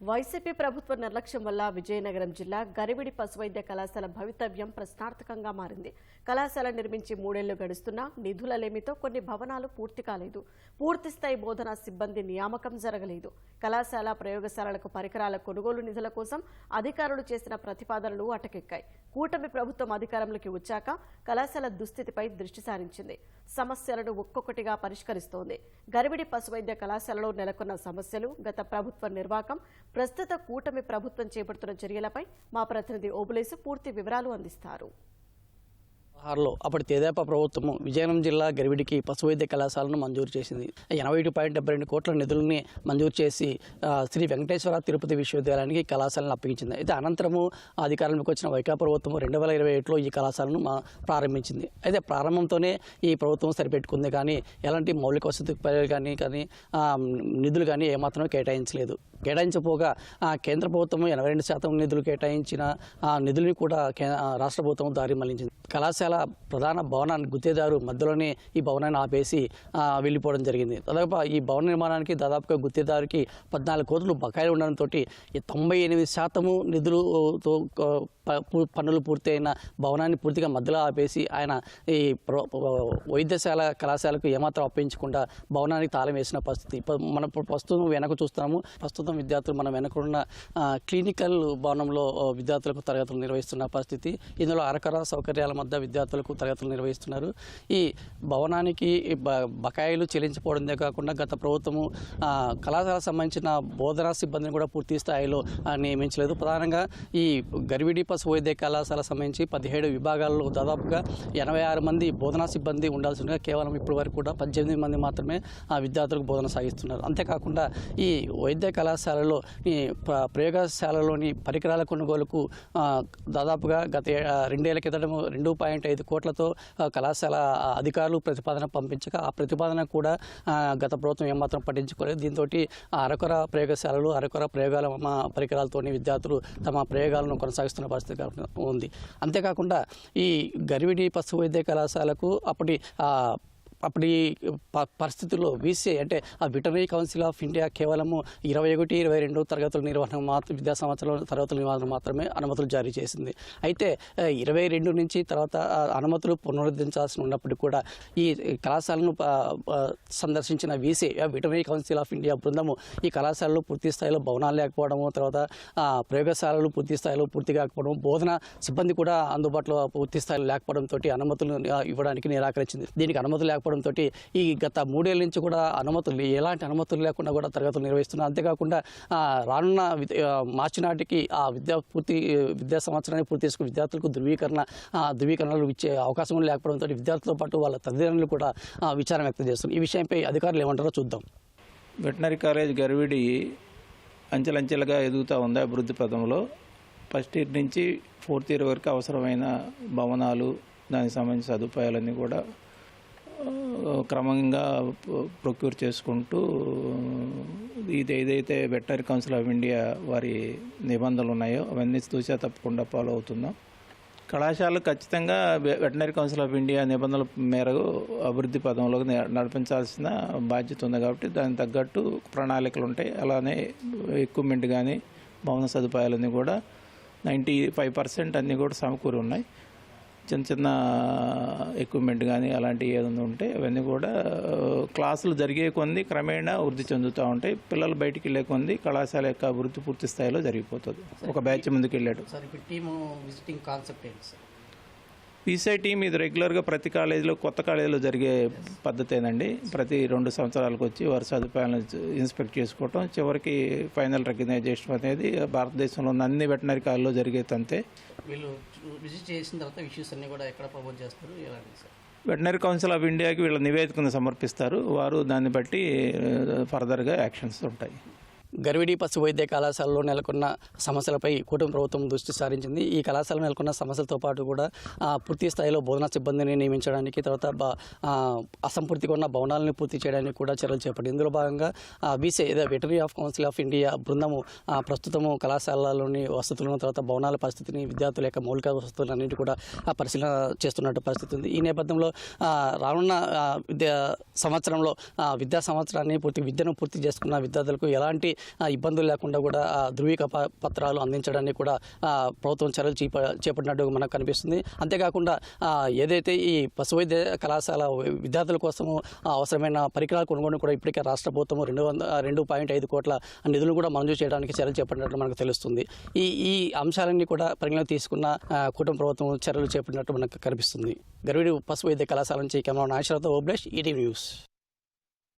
YCP ప్రభుత్వ నిర్లక్ష్యం వల్ల విజయనగరం జిల్లా గరివిడి పశువైద్య కళాశాల భవితవ్యం ప్రశ్నార్థకంగా మారింది. కళాశాల నిర్మించి మూడేళ్ళు గడుస్తున్నా నిధుల లేమితో కొన్ని భవనాలు పూర్తి కాలేదు. పూర్తిస్థాయి బోధనా సిబ్బంది నియామకం జరగలేదు. కళాశాల ప్రయోగశాలలకు పరికరాల కొనుగోలు నిధుల కోసం అధికారులు చేసిన ప్రతిపాదనలు అటకెక్కాయి. కూటమి ప్రభుత్వం అధికారంలోకి వచ్చాక కళాశాల దుస్థితిపై దృష్టి సారించింది. సమస్యలను ఒక్కొక్కటిగా పరిష్కరిస్తోంది. గరివిడి పశువైద్య కళాశాలలో నెలకొన్న సమస్యలు గత ప్రభుత్వ నిర్వాకం ప్రస్తుత కూటమి ప్రభుత్వం చేపడుతున్న చర్యలపై మా ప్రతినిధి ఓబులేసు పూర్తి వివరాలు అందిస్తారు. పదహారులో అప్పటి తెదేపా ప్రభుత్వము విజయనగరం జిల్లా గరివిడికి పశు వైద్య కళాశాలను మంజూరు చేసింది. ఎనభై ఒకటి పాయింట్ డెబ్బై రెండు కోట్ల నిధులని మంజూరు చేసి శ్రీ వెంకటేశ్వర తిరుపతి విశ్వవిద్యాలయానికి కళాశాలను అప్పగించింది. అయితే అనంతరము అధికారంలోకి వచ్చిన వైకా ప్రభుత్వం రెండు వేల ఇరవై ఏడులో ఈ కళాశాలను మా ప్రారంభించింది. అయితే ప్రారంభంతోనే ఈ ప్రభుత్వం సరిపెట్టుకుంది కానీ ఎలాంటి మౌలిక వసతి పనులు కానీ కానీ నిధులు కానీ ఏమాత్రం కేటాయించలేదు. కేటాయించపోగా ఆ, కేంద్ర ప్రభుత్వం ఎనభై రెండు శాతం నిధులు కేటాయించిన ఆ నిధులని కూడా రాష్ట్ర ప్రభుత్వం దారి మళ్ళించింది. కళాశాల ప్రధాన భవనాన్ని గుత్తేదారు మధ్యలోనే ఈ భవనాన్ని ఆపేసి వెళ్ళిపోవడం జరిగింది. దాదాపు ఈ భవన నిర్మాణానికి దాదాపుగా గుత్తేదారుకి పద్నాలుగు కోట్లు బకాయిలు ఉండడంతో తొంభై ఎనిమిది శాతము నిధులుతో పనులు పూర్తయిన భవనాన్ని పూర్తిగా మధ్యలో ఆపేసి ఆయన ఈ వైద్యశాల కళాశాలకు ఏమాత్రం అప్పించకుండా భవనానికి తాళం వేసిన పరిస్థితి. మనం ప్రస్తుతం వెనక చూస్తున్నాము. ప్రస్తుతం విద్యార్థులు మనం వెనకున్న క్లినికల్ భవనంలో విద్యార్థులకు తరగతులు నిర్వహిస్తున్న పరిస్థితి. ఇందులో అరకర సౌకర్యాల మధ్య విద్యార్థులకు తరగతులు నిర్వహిస్తున్నారు. ఈ భవనానికి బ- బకాయిలు చెల్లించకపోవడంతో కాకుండా గత ప్రభుత్వము కళాశాలకు సంబంధించిన బోధనా సిబ్బందిని కూడా పూర్తి స్థాయిలో నియమించలేదు. ప్రధానంగా ఈ గర్విడి పశు వైద్య కళాశాల సంబంధించి పదిహేడు విభాగాల్లో దాదాపుగా ఎనభై ఆరు మంది బోధనా సిబ్బంది ఉండాల్సిందిగా కేవలం ఇప్పటి వరకు కూడా పద్దెనిమిది మంది మాత్రమే ఆ విద్యార్థులకు బోధన సాగిస్తున్నారు. అంతేకాకుండా ఈ వైద్య కళాశాలలో ఈ ప్రయోగశాలలోని పరికరాల కొనుగోలుకు దాదాపుగా గత రెండేళ్ళ క్రితం రెండు పాయింట్ ఐదు కోట్లతో కళాశాల అధికారులు ప్రతిపాదన పంపించక ఆ ప్రతిపాదన కూడా గత ప్రభుత్వం ఏమాత్రం పట్టించుకోలేదు. దీంతో అరకొర ప్రయోగశాలలు అరకొర ప్రయోగాల మా పరికరాలతోని విద్యార్థులు తమ ప్రయోగాలను కొనసాగిస్తున్న పరిస్థితి ఉంది. అంతేకాకుండా ఈ గరివిడి పశు వైద్య కళాశాలకు అప్పటి అప్పటి ప- పరిస్థితుల్లో వీసీ అంటే ఆ వెటనరీ కౌన్సిల్ ఆఫ్ ఇండియా కేవలము ఇరవై ఒకటి ఇరవై రెండు తరగతుల నిర్వహణ మాత్రం విద్యా సంవత్సరంలో తరగతుల నిర్వహణ మాత్రమే అనుమతులు జారీ చేసింది. అయితే ఇరవై రెండు నుంచి తర్వాత అనుమతులు పునరుద్ధరించాల్సి ఉన్నప్పటికీ కూడా ఈ కళాశాలను సందర్శించిన VC Veterinary Council of India బృందము ఈ కళాశాలలో పూర్తి స్థాయిలో భవనాలు లేకపోవడము తర్వాత ప్రయోగశాలలు పూర్తి స్థాయిలో పూర్తి కాకపోవడం బోధన సిబ్బంది కూడా అందుబాటులో పూర్తి స్థాయిలో లేకపోవడంతో అనుమతులు ఇవ్వడానికి నిరాకరించింది. దీనికి అనుమతులు లేకపోవడంతో ఈ గత మూడేళ్ళ నుంచి కూడా అనుమతులు ఎలాంటి అనుమతులు లేకుండా కూడా తరగతులు నిర్వహిస్తున్నారు అంతేకాకుండా రానున్న మార్చి నాటికి ఆ విద్యా పూర్తి విద్యా సంవత్సరాన్ని పూర్తి చేసుకుని విద్యార్థులకు ధృవీకరణ ధృవీకరణలు ఇచ్చే అవకాశం లేకపోవడంతో విద్యార్థులతో పాటు వాళ్ళ తల్లిదండ్రులు కూడా విచారం వ్యక్తం చేస్తున్నారు. ఈ విషయంపై అధికారులు ఏమంటారో చూద్దాం. వెటనరీ కాలేజ్ గర్విడి అంచెలంచెలుగా ఎదుగుతూ ఉంది అభివృద్ధి పదంలో ఫస్ట్ ఇయర్ నుంచి ఫోర్త్ ఇయర్ వరకు అవసరమైన భవనాలు దానికి సంబంధించిన సదుపాయాలన్నీ కూడా క్రమంగా ప్రొక్యూర్ చేసుకుంటూ ఇది ఏదైతే వెటనరీ కౌన్సిల్ ఆఫ్ ఇండియా వారి నిబంధనలు ఉన్నాయో అవన్నీ తూచా తప్పకుండా ఫాలో అవుతున్నాం. కళాశాలలు ఖచ్చితంగా వెటనరీ కౌన్సిల్ ఆఫ్ ఇండియా నిబంధనల మేరకు అభివృద్ధి పదంలో నడిపించాల్సిన బాధ్యత ఉంది కాబట్టి దానికి తగ్గట్టు ప్రణాళికలు ఉంటాయి. అలానే ఎక్విప్మెంట్ కానీ భవన సదుపాయాలన్నీ కూడా నైంటీ ఫైవ్ పర్సెంట్ అన్నీ కూడా సమకూరి ఉన్నాయి. చిన్న చిన్న ఎక్విప్మెంట్ కానీ అలాంటివి ఏదైనా ఉంటే అవన్నీ కూడా ఆ, క్లాసులు జరిగే కొంది క్రమేణా వృద్ధి చెందుతూ ఉంటాయి. పిల్లలు బయటికి వెళ్ళే కొంది కళాశాల యొక్క అభివృద్ధి పూర్తి స్థాయిలో జరిగిపోతుంది. ఒక బ్యాచ్ ముందుకు వెళ్ళాడు సార్ ఇప్పుడు టీము విజిటింగ్ కాన్సెప్ట్ ఏంటి సార్? పీసీఐ టీం ఇది రెగ్యులర్గా ప్రతి కాలేజీలో కొత్త కాలేజీలో జరిగే పద్ధతేనండి. ప్రతి రెండు సంవత్సరాలకు వచ్చి వారి సదుపాయాలను ఇన్స్పెక్ట్ చేసుకోవటం చివరికి ఫైనల్ రికగ్నైజేషన్ అనేది భారతదేశంలో ఉన్న అన్ని వెటనరీ కాలేజీలో జరిగే తంతే వీళ్ళు విజిట్ చేసిన తర్వాత ఇష్యూస్ అన్ని కూడా ఎక్కడ ప్రమోట్ చేస్తారు? ఎలాంటి సార్? వెటనరీ కౌన్సిల్ ఆఫ్ ఇండియాకి వీళ్ళ నివేదికను సమర్పిస్తారు. వారు దాన్ని బట్టి ఫర్దర్గా యాక్షన్స్ ఉంటాయి. గర్విడి పశు వైద్య కళాశాలలో నెలకొన్న సమస్యలపై కూటమి ప్రభుత్వం దృష్టి సారించింది. ఈ కళాశాలలో నెలకొన్న సమస్యలతో పాటు కూడా పూర్తి స్థాయిలో బోధనా సిబ్బందిని నియమించడానికి తర్వాత అసంపూర్తిగా ఉన్న భవనాలను పూర్తి చేయడానికి కూడా చర్యలు చేపట్టింది. ఇందులో భాగంగా BC veterinary of Council of India బృందము ప్రస్తుతము కళాశాలలోని వసతులను తర్వాత భవనాల పరిస్థితిని విద్యార్థుల యొక్క మౌలిక వసతులన్నింటి కూడా పరిశీలన చేస్తున్నట్టు పరిస్థితి ఉంది. ఈ నేపథ్యంలో రానున్న విద్యా సంవత్సరంలో విద్యా సంవత్సరాన్ని పూర్తి విద్యను పూర్తి చేసుకున్న విద్యార్థులకు ఎలాంటి ఇబ్బందులు లేకుండా కూడా ధృవీక ప- పత్రాలు అందించడానికి కూడా ప్రభుత్వం చర్యలు చేప చేపట్టినట్టు మనకు కనిపిస్తుంది. అంతేకాకుండా ఏదైతే ఈ పశు వైద్య కళాశాల విద్యార్థుల కోసము అవసరమైన పరికరాలు కొనుగోలు కూడా ఇప్పటికే రాష్ట్ర ప్రభుత్వం రెండు వంద రెండు పాయింట్ ఐదు కోట్ల నిధులను కూడా మంజూరు చేయడానికి చర్యలు చేపట్టినట్లు మనకు తెలుస్తుంది. ఈ ఈ అంశాలన్నీ కూడా పరిగణలోకి తీసుకున్న కుటుంబ కూటమి ప్రభుత్వం చర్యలు చేపట్టినట్టు మనకు కనిపిస్తుంది. గర్విడి పశువైద్య కళాశాల నుంచి camera Nageswararao Obulesh ETV news.